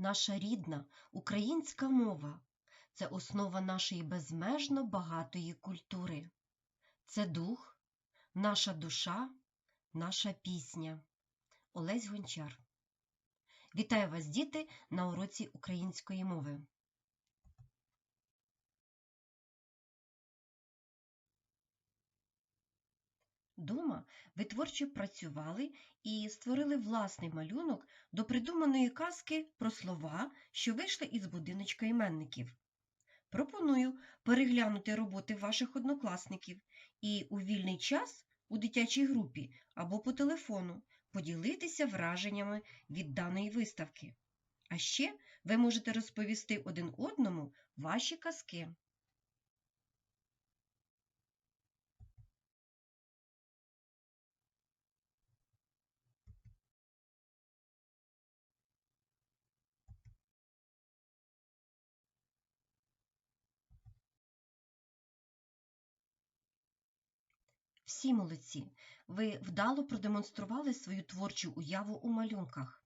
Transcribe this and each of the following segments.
наша рідна українська мова це основа нашої безмежно багатої культури. Це дух, наша душа, наша пісня. Олесь Гончар. Вітаю вас, діти, на уроці української мови. Дома ви творчо працювали і створили власний малюнок до придуманої казки про слова, що вийшли із будиночка іменників. Пропоную переглянути роботи ваших однокласників і у вільний час у дитячій групі або по телефону поділитися враженнями від даної виставки. А ще ви можете розповісти один одному ваші казки. Всі ви вдало продемонстрували свою творчу уяву у малюнках.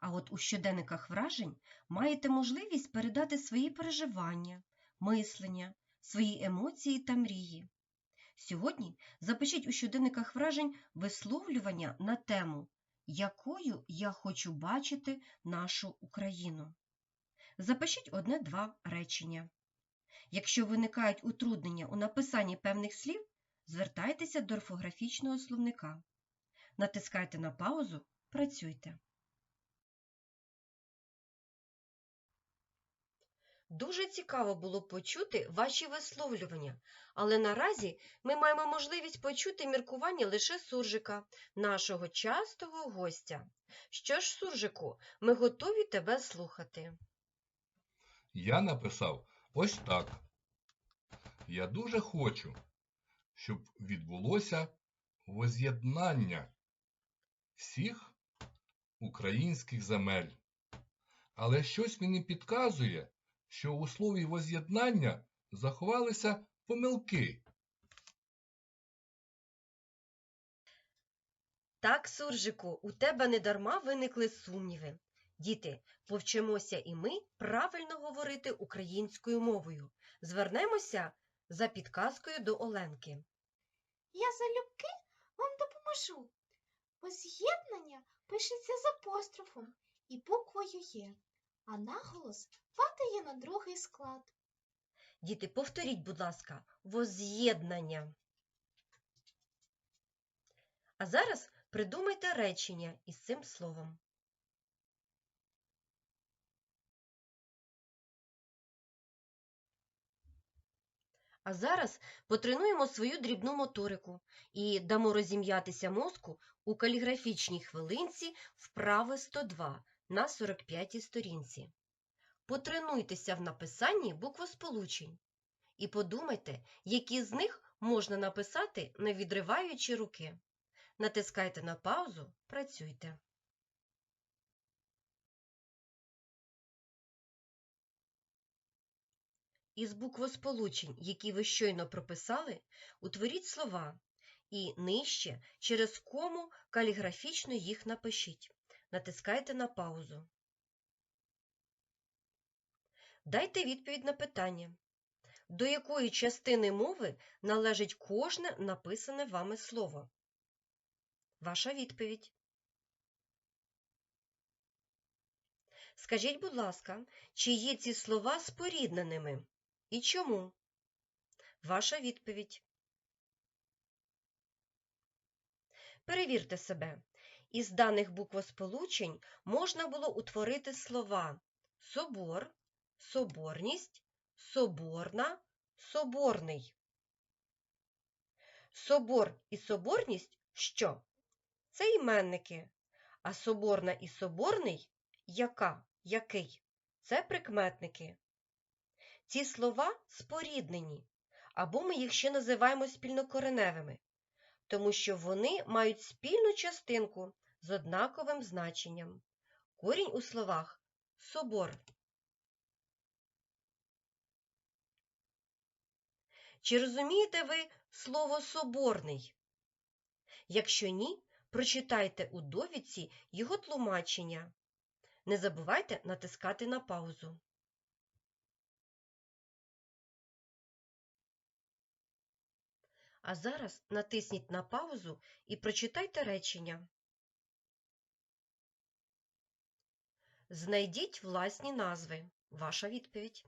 А от у щоденниках вражень маєте можливість передати свої переживання, мислення, свої емоції та мрії. Сьогодні запишіть у щоденниках вражень висловлювання на тему Якою я хочу бачити нашу Україну. Запишіть одне-два речення. Якщо виникають утруднення у написанні певних слів, звертайтеся до орфографічного словника. Натискайте на паузу, працюйте. Дуже цікаво було почути ваші висловлювання, але наразі ми маємо можливість почути міркування лише суржика, нашого частого гостя. Що ж, суржику, ми готові тебе слухати. Я написав ось так. Я дуже хочу, щоб відбулося воз'єднання всіх українських земель. Але щось мені підказує, що у слові воз'єднання заховалися помилки. Так, суржику, у тебе недарма виникли сумніви. Діти, повчимося і ми правильно говорити українською мовою. Звернемося за підказкою до Оленки. Я залюбки вам допоможу. Воз'єднання пишеться з апострофом і буквою Є, а наголос падає на другий склад. Діти, повторіть, будь ласка, воз'єднання. А зараз придумайте речення із цим словом. А зараз потренуємо свою дрібну моторику і дамо розім'ятися мозку у каліграфічній хвилинці вправи 102 на 45 сторінці. Потренуйтеся в написанні буквосполучень і подумайте, які з них можна написати, не відриваючи руки. Натискайте на паузу, працюйте. Із буквосполучень, які ви щойно прописали, утворіть слова і нижче через кому каліграфічно їх напишіть. Натискайте на паузу. Дайте відповідь на питання. До якої частини мови належить кожне написане вами слово? Ваша відповідь. Скажіть, будь ласка, чи є ці слова спорідненими? І чому? Ваша відповідь. Перевірте себе. Із даних буквосполучень можна було утворити слова собор, соборність, соборна, соборний. Собор і соборність що? Це іменники, а соборна і соборний яка, який? Це прикметники. Ці слова споріднені, або ми їх ще називаємо спільнокореневими, тому що вони мають спільну частинку з однаковим значенням. Корінь у словах собор. Чи розумієте ви слово соборний? Якщо ні, прочитайте у довідці його тлумачення. Не забувайте натискати на паузу. А зараз натисніть на паузу і прочитайте речення. Знайдіть власні назви. Ваша відповідь.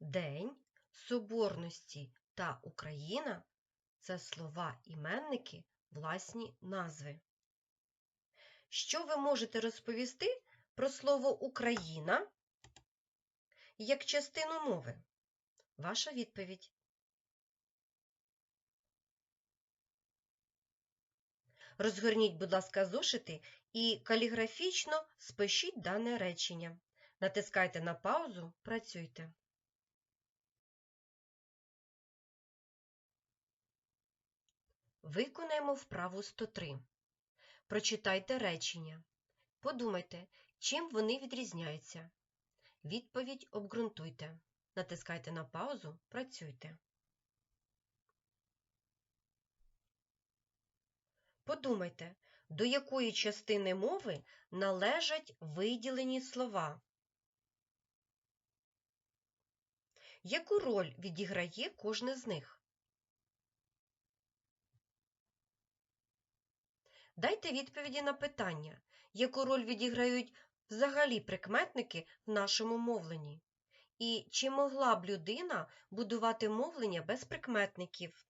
День Соборності та Україна це слова іменники, власні назви. Що ви можете розповісти про слово Україна як частину мови? Ваша відповідь. Розгорніть, будь ласка, зошити і каліграфічно спишіть дане речення. Натискайте на паузу, працюйте. Виконаємо вправу 103. Прочитайте речення. Подумайте, чим вони відрізняються. Відповідь обґрунтуйте. Натискайте на паузу, працюйте. Подумайте, до якої частини мови належать виділені слова. Яку роль відіграє кожне з них? Дайте відповіді на питання, яку роль відіграють взагалі прикметники в нашому мовленні? І чи могла б людина будувати мовлення без прикметників?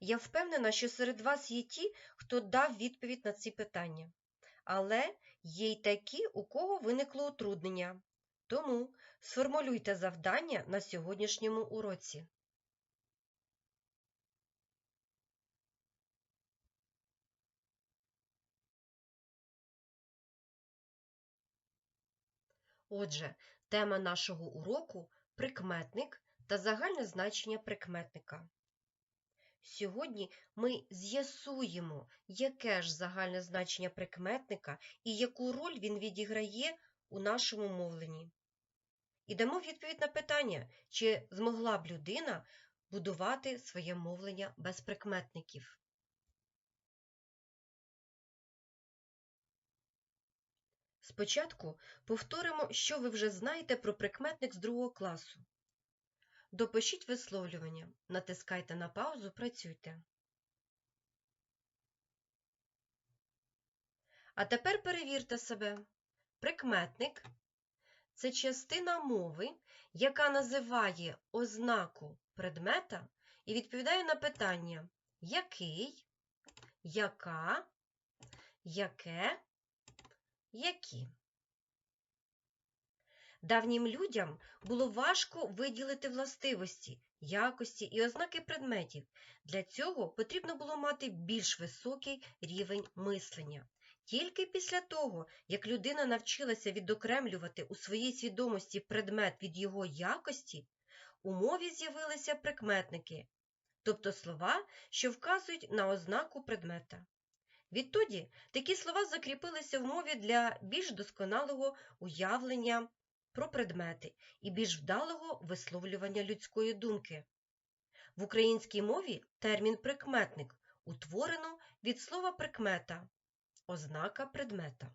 Я впевнена, що серед вас є ті, хто дав відповідь на ці питання. Але є й такі, у кого виникло утруднення. Тому сформулюйте завдання на сьогоднішньому уроці. Отже, тема нашого уроку прикметник та загальне значення прикметника. Сьогодні ми з'ясуємо, яке ж загальне значення прикметника і яку роль він відіграє у нашому мовленні. І дамо відповідь на питання, чи змогла б людина будувати своє мовлення без прикметників. Спочатку повторимо, що ви вже знаєте про прикметник з другого класу. Допишіть висловлювання, натискайте на паузу, працюйте. А тепер перевірте себе. Прикметник це частина мови, яка називає ознаку предмета і відповідає на питання який, яка, яке, які. Давнім людям було важко виділити властивості, якості і ознаки предметів. Для цього потрібно було мати більш високий рівень мислення. Тільки після того, як людина навчилася відокремлювати у своїй свідомості предмет від його якості, у мові з'явилися прикметники, тобто слова, що вказують на ознаку предмета. Відтоді такі слова закріпилися в мові для більш досконалого уявлення про предмети і більш вдалого висловлювання людської думки. В українській мові термін прикметник утворено від слова прикмета ознака предмета.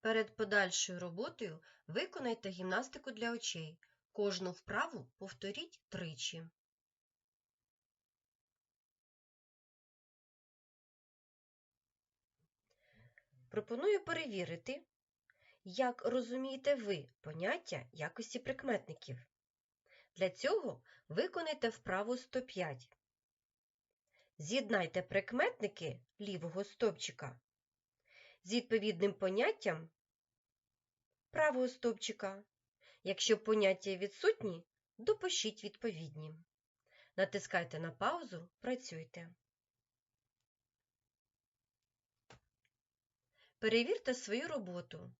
Перед подальшою роботою виконайте гімнастику для очей. Кожну вправу повторіть тричі. Пропоную перевірити, як розумієте ви поняття якості прикметників. Для цього виконайте вправу 105. З'єднайте прикметники лівого стовпчика з відповідним поняттям правого стовпчика. Якщо поняття відсутні, допишіть відповідні. Натискайте на паузу, працюйте. Перевірте свою роботу.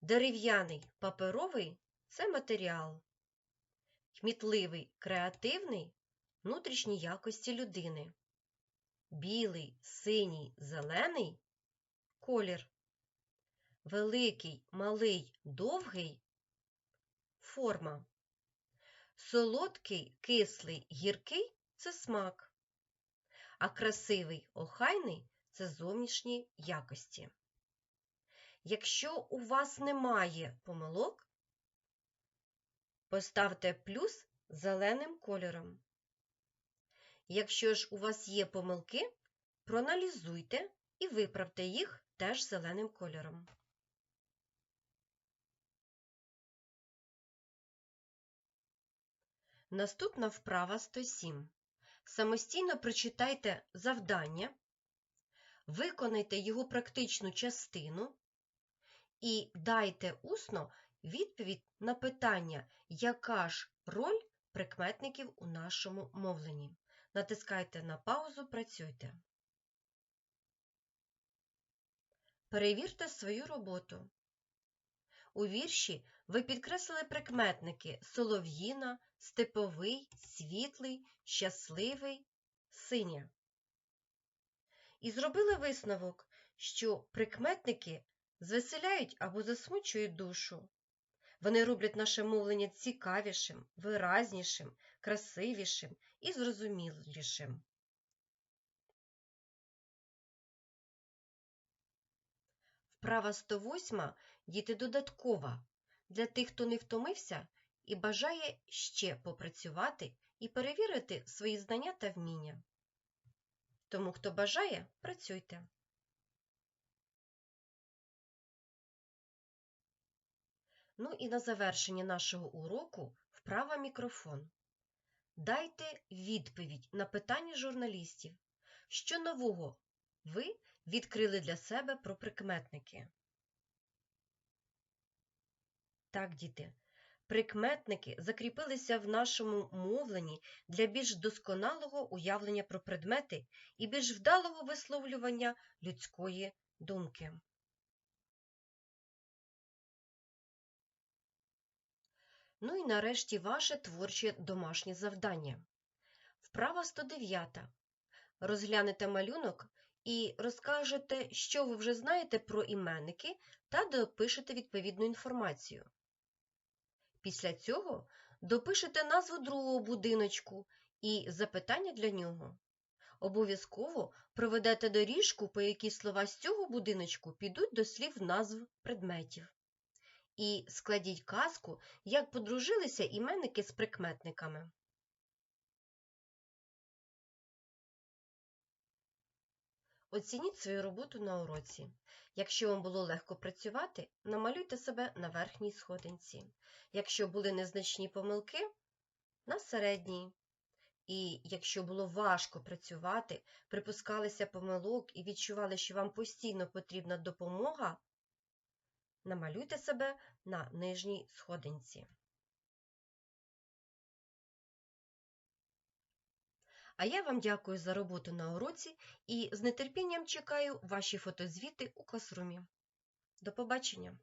Дерев'яний паперовий це матеріал. Кмітливий креативний внутрішні якості людини. Білий, синій, зелений колір. великий, малий, довгий форма. Солодкий, кислий, гіркий це смак, а красивий, охайний це зовнішні якості. Якщо у вас немає помилок, поставте плюс зеленим кольором. Якщо ж у вас є помилки, проаналізуйте і виправте їх теж зеленим кольором. Наступна вправа 107. Самостійно прочитайте завдання, виконайте його практичну частину і дайте усно відповідь на питання, яка ж роль прикметників у нашому мовленні. Натискайте на паузу, працюйте. Перевірте свою роботу. У вірші ви підкреслили прикметники солов'їна, степовий, світлий, щасливий, синя. І зробили висновок, що прикметники звеселяють або засмучують душу. Вони роблять наше мовлення цікавішим, виразнішим, красивішим і зрозумілішим. Вправа 108 діти додаткова для тих, хто не втомився і бажає ще попрацювати і перевірити свої знання та вміння. Тому, хто бажає, працюйте. Ну і на завершення нашого уроку вправа мікрофон. Дайте відповідь на питання журналістів, що нового ви відкрили для себе про прикметники. Так, діти, прикметники закріпилися в нашому мовленні для більш досконалого уявлення про предмети і більш вдалого висловлювання людської думки. Ну і нарешті ваше творче домашнє завдання. Вправа 109. Розглянете малюнок і розкажете, що ви вже знаєте про іменники та допишете відповідну інформацію. Після цього допишете назву другого будиночку і запитання для нього. Обов'язково проведете доріжку, по якій слова з цього будиночку підуть до слів назв предметів. І складіть казку, як подружилися іменники з прикметниками. Оцініть свою роботу на уроці. Якщо вам було легко працювати, намалюйте себе на верхній сходинці. Якщо були незначні помилки на середній. І якщо було важко працювати, припускалися помилок і відчували, що вам постійно потрібна допомога, намалюйте себе на нижній сходинці. А я вам дякую за роботу на уроці і з нетерпінням чекаю ваші фотозвіти у класрумі. До побачення!